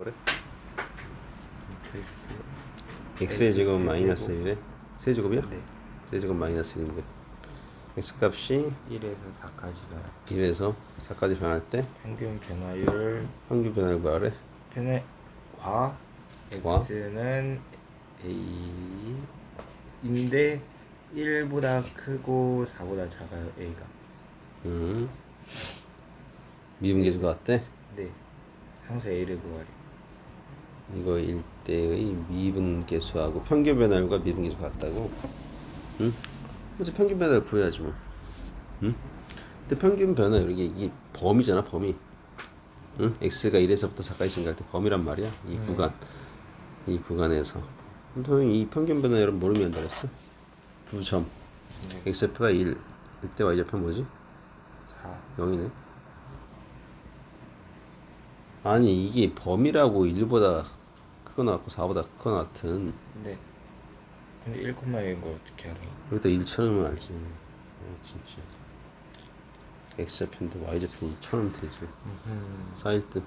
그래? x의 제곱 마이너스 1에 세제곱이야? 네. 세제곱 마이너스 1인데 x 값이 1에서 4까지 변화 1에서 4까지 변할 때 평균 변화율 평균 변화를 구하래 편의 과 과? x는 a인데 1보다 크고 4보다 작아요 a가 음. 미분계수가 어때? 네 상수 a를 구하래 이거 1대의 미분 계수하고 평균 변화율과 미분 계수가 같다고? 응? 먼저 평균 변화를 구해야지 뭐 응? 근데 평균 변화율 이게, 이게 범위잖아 범위 응? x가 1에서부터 4까지 증가할 때 범위란 말이야 이 구간 이 구간에서 그럼 이 평균 변화율은 모르면 된다 그랬어? 두 점 네. xf가 1 이때 y좌표 뭐지? 4 0이네 아니 이게 범위라고 1보다 크거나 같고 4보다 크거나 같은 네. 근데 1,1인 거 어떻게 알아요? 여기다 1 쳐놓으면 알지. 아, 진짜. X좌표인데 y좌표 2 쳐놓으면 되지. 음, 쌓일 듯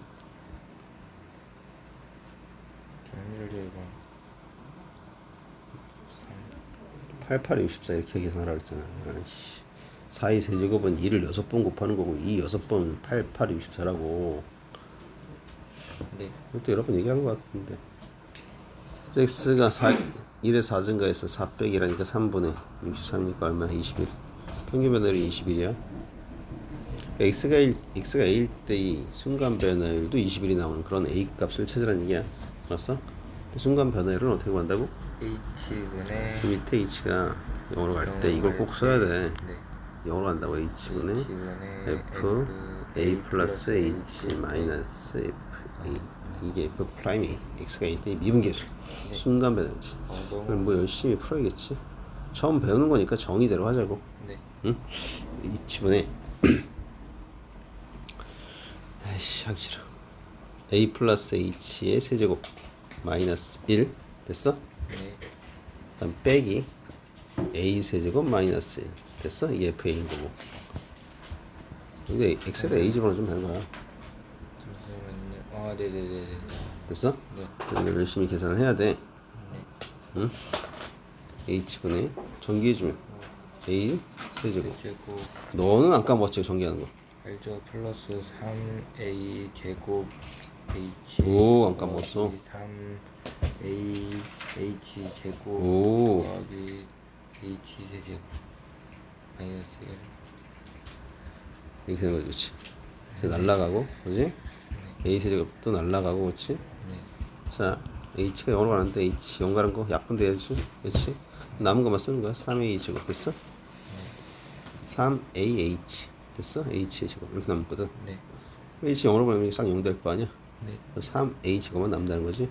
정밀 제곱 88, 64 이렇게 계산하라 그랬잖아 아이씨. 4, 2 세제곱은 2를 6번 곱하는 거고 2 6번 88, 64라고. 네. 이것도 여러 번 얘기한 것 같은데 x가 4, 1에 4 증가해서 4 빼기라니까 3분의 63이니까 얼마? 21 평균 변화율이 21이야 그러니까 x가 1, x가 1 때의 순간 변화율도 21이 나오는 그런 a 값을 찾으라는 얘기야. 알았어? 순간 변화율은 어떻게 구한다고? h분의 그 밑에 h가 영어로 갈 때 이걸 꼭 써야 돼. 네. 영어로 간다고 h분의 h분의 f a 플러스 h. 마이너스 f a 이게 f 프라임이 x가 1대 미분계수. 순간 변화지 어, 너무- 그럼 뭐 열심히 풀어야겠지? 처음 배우는 거니까 정의대로 하자고. 네. 응? h분의 아이씨 하기 싫어. A 플러스 h의 세제곱 마이너스 1 됐어? 네. 그다음 빼기 a 세제곱 마이너스 1 됐어? 이게 fa인 거고. 근데 x에다 a 집어넣으면 되는 거야 아 네네네네 됐어? 네 이걸 열심히 계산을 해야 돼 네. 응? h분의 전기해주면 a 세제곱 제곱 너는 안 까먹었지 전기하는 거 알죠 플러스 3a 제곱 h 오, 안 까먹었어. 3a h 제곱 오. 더하기 h 세제곱 마이너스 1 이렇게 되는 거지 그치? 이제 날라가고 그지? A 세제곱도 날라가고 그치? 네. 자 h가 0으로 가는데 h 0 가는 거 약분 돼야지 그치? 남은 것만 쓰는 거야 3a 제곱 됐어? 3ah 됐어? h의 제곱 이렇게 남거든 네. h 0으로 보내면 싹 0 될 거 아니야? 네. 3a 제곱만 남는다는 거지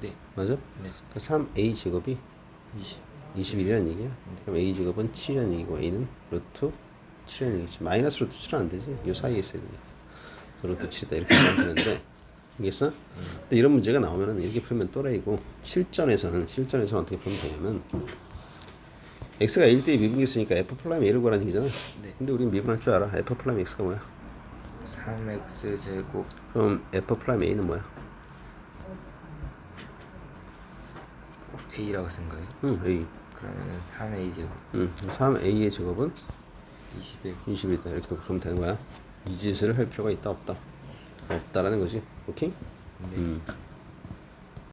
네. 맞아? 네. 그 3a 제곱이 20. 21이라는 얘기야 그럼 a 제곱은 7이라는 얘기고 a는 루트 7이라는 얘기지 마이너스 루트 7은 안 되지 이 사이에 있어야 되니까 저 루트 7이다 이렇게 하면 되는데 알겠어? 근데 이런 문제가 나오면은 이렇게 풀면 또라이고 실전에서는 실전에서는 어떻게 풀면 되냐면 x가 1대2 미분계수니까 f 플라임 a를 구하라는 얘기잖아. 네. 근데 우리는 미분할 줄 알아. F 플라임 x가 뭐야? 3x 제곱. 그럼 f 플라임 a는 뭐야? A라고 쓴 거예요? 응 a. 그러면 3a 제곱. 응 3a의 제곱은 21 20이다. 이렇게 그러면 되는 거야 이 짓을 할 필요가 있다 없다 없다라는 거지 오케이 네. 음.